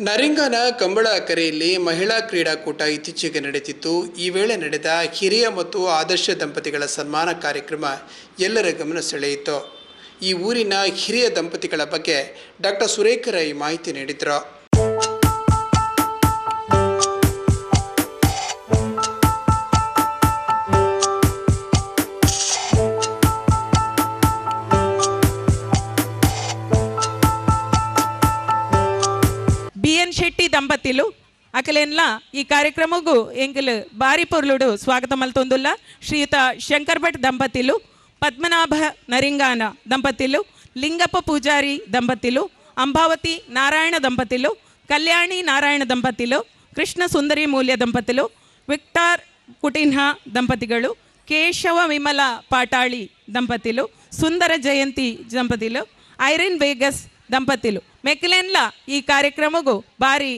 ನರಿಂಗನ ಕಂಬಳ ಕರೆಯಲ್ಲಿ ಮಹಿಳಾ ಕ್ರೀಡಾಕೂಟ ಇತ್ತೀಚೆಗೆ ನಡೆದಿತ್ತು. ಈ ವೇಳೆ ನಡೆದ ಹಿರಿಯ ಮತ್ತು ಆದರ್ಶ ದಂಪತಿಗಳ ಸನ್ಮಾನ ಕಾರ್ಯಕ್ರಮ ಎಲ್ಲರ ಗಮನ ಸೆಳೆಯಿತು. ಈ ಊರಿನ ಹಿರಿಯ ದಂಪತಿಗಳ ಬಗ್ಗೆ ಡಾಕ್ಟರ್ ಸುರೇಖರ ಈ ಮಾಹಿತಿ ನೀಡಿದರು. శెట్టి దంపతులు అకలేన్ల ఈ కార్యక్రమకు ఎంకులు భారీ పొరులుడు స్వాగతం అల్తుందుల్లా శ్రీయుత శంకర్ భట్ దంపతులు పద్మనాభ నరింగాన దంపతులు లింగప్ప పూజారి దంపతులు అంబావతి నారాయణ దంపతులు కళ్యాణి నారాయణ దంపతులు ಕೃಷ್ಣ ಸುಂದರಿ ಮೂಲ್ಯ ದಂಪತಿಗಳು ವಿಕ್ಟಾರ್ ಕುಟಿನ್ಹ ದಂಪತಿಗಳು ಕೇಶವ ವಿಮಲ ಪಾಟಾಳಿ ದಂಪತಿಗಳು ಸುಂದರ ಜಯಂತಿ ದಂಪತಿಗಳು ಐರಿನ್ ವೇಗಸ್ ದಂಪತಿಗಳು ಮೆಕ್ಲೆನ್ಲ ಈ ಕಾರ್ಯಕ್ರಮಗೂ ಭಾರಿ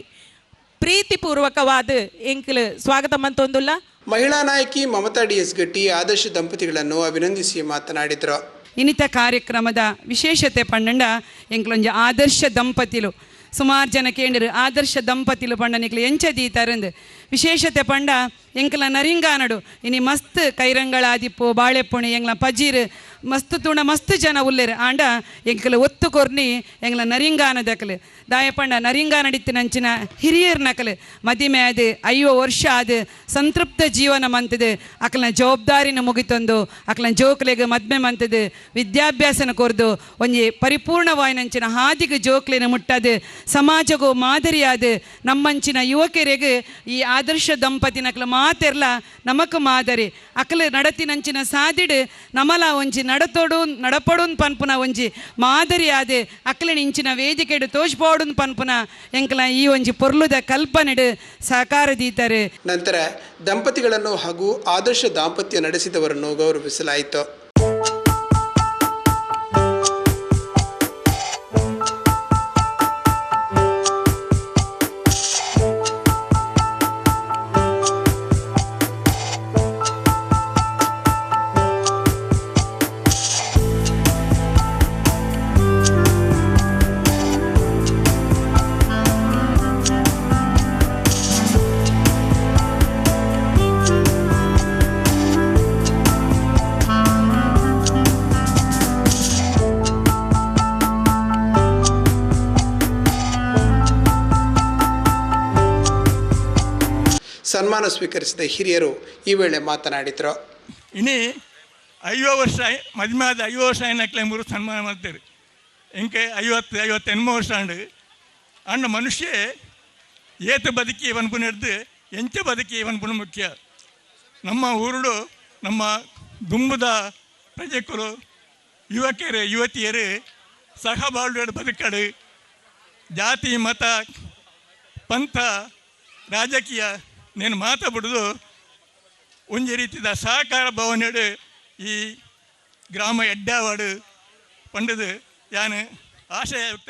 ಪ್ರೀತಿಪೂರ್ವಕವಾದ ಎಂಕಲು ಸ್ವಾಗತ ಮಂತೊಂದುಲ್ಲ. ಮಹಿಳಾ ನಾಯಕಿ ಮಮತಾ ಡಿ ಎಸ್ ಗಟ್ಟಿ ಆದರ್ಶ ದಂಪತಿಗಳನ್ನು ಅಭಿನಂದಿಸಿ ಮಾತನಾಡಿದರು. ಇನ್ನಿತ ಕಾರ್ಯಕ್ರಮದ ವಿಶೇಷತೆ ಪಂಡಂಡ ಎಂಕ್ಲೊಂಜಿ ಆದರ್ಶ ದಂಪತಿಲು. ಸುಮಾರು ಜನ ಕೇಂದ್ರ ಆದರ್ಶ ದಂಪತಿಲು ಪಂಡ ನಿಕ್ಲು ಎಂಚ ದೀತಾರಂದು. ವಿಶೇಷತೆ ಪಂಡ ಎಂಕ್ಲ ನರಿಂಗಾನಡು. ಇನಿ ಮಸ್ತ್ ಕೈರಂಗಳಾದಿಪ್ಪು ಬಾಳೆಪುಣಿ ಎಂಗ್ಲ ಪಜೀರ್ ಮಸ್ತ್ ತುಣ ಮಸ್ತ್ ಜನ ಉಲ್ಲೆರ್. ಆಂಡ ಎಂಕಲ ಒತ್ತು ಕೊರ್ನಿ ಎಂಗ್ಲ ನರಿಂಗಾನ ದಕಲೆ. ದಾಯಪಂಡ ನರಿಂಗಾ ನರಿಂಗಾನ ನಡಿತ್ತಿನಂಚಿನ ಹಿರಿಯರ್ ನಕಲೆ. ಮದಿಮೆ ಅದು ಅಯ್ಯೋ ವರ್ಷ ಅದು ಸಂತೃಪ್ತ ಜೀವನ ಮಂತದೆ. ಅಕಲ್ನ ಜವಾಬ್ದಾರಿನ ಮುಗಿತೊಂದು, ಅಕಲ್ನ ಜೋಕ್ಲೆಗೆ ಮದ್ಮೆ ಮಂತದೆ. ವಿದ್ಯಾಭ್ಯಾಸನ ಕೊರ್ದು ಒಂಜಿ ಪರಿಪೂರ್ಣವಾಯಿನಂಚಿನ ಹಾದಿಗೆ ಜೋಕ್ಲಿನ ಮುಟ್ಟದೆ. ಸಮಾಜಗೂ ಮಾದರಿಯಾದ. ನಮ್ಮಂಚಿನ ಯುವಕರಿಗೆ ಈ ಆದರ್ಶ ದಂಪತಿ ನಕಲು ಮಾತೆರ್ಲ, ನಮಕ ಮಾದರಿ. ಅಕಲ ನಡತಿನಂಚಿನ ಸಾದಿಡ್, ನಮಲ ಒಂಜಿ ನಡತೋಡು ನಡಪಡುನ್ ಪನ್ಪುನ ಒಂಜಿ ಮಾದರಿ ಆದ್ ಅಕಲಿನ ಇಂಚಿನ ವೇದಿಕೆಡು ತೋಜ್ಬೋಡುನ್ ಪನ್ಪುನ ಎಂಕಲ ಈ ಒಂಜಿ ಪೊರ್ಲುದ ಕಲ್ಪನೆಡು ಸಹಕಾರ ದೀತಾರೆ ನಂತರ ದಂಪತಿಗಳನ್ನು ಹಾಗೂ ಆದರ್ಶ ದಾಂಪತ್ಯ ನಡೆಸಿದವರನ್ನು ಗೌರವಿಸಲಾಯಿತು ಸನ್ಮಾನ ಸ್ವೀಕರಿಸಿದ ಹಿರಿಯರು ಈ ವೇಳೆ ಮಾತನಾಡಿದರು. ಇನಿ ಐವತ್ತು ವರ್ಷ ಮದುವೆ ಆದ ಐವತ್ತು ವರ್ಷ ಏನಕ್ಕೆ ಮೂರು ಸನ್ಮಾನ ಮಾಡ್ತೇವೆ ಇಂಕೆ ಐವತ್ತು ಐವತ್ತು ಎನ್ಮ ವರ್ಷ ಅಂಡು ಅಣ್ಣ ಮನುಷ್ಯ ಏತ ಬದುಕಿ ಇವನ್ಪುನ ಹಿಡ್ದು, ಎಂಚ ಬದುಕಿ ಇವನ್ಪುನ ಮುಖ್ಯ. ನಮ್ಮ ಊರುಡು, ನಮ್ಮ ದುಂಬುದ ಪ್ರಜೆಕರು ಯುವಕಿಯರು ಯುವತಿಯರು ಸಹ ಬಾಳ್ವೆಡ್ ಬದುಕಡು. ಜಾತಿ, ಮತ, ಪಂಥ, ರಾಜಕೀಯ నేను ಮಾತಾಡ್ಬಿಡುದು ಒಂಜಿ ರೀತಿದ ಸಹಕಾರ ಭವನಡು ಈ ಗ್ರಾಮ ಎಡ್ಡಾವಾಡು ಪಂಡದು ಯಾನು ಆಶಯ ವ್ಯಕ್ತ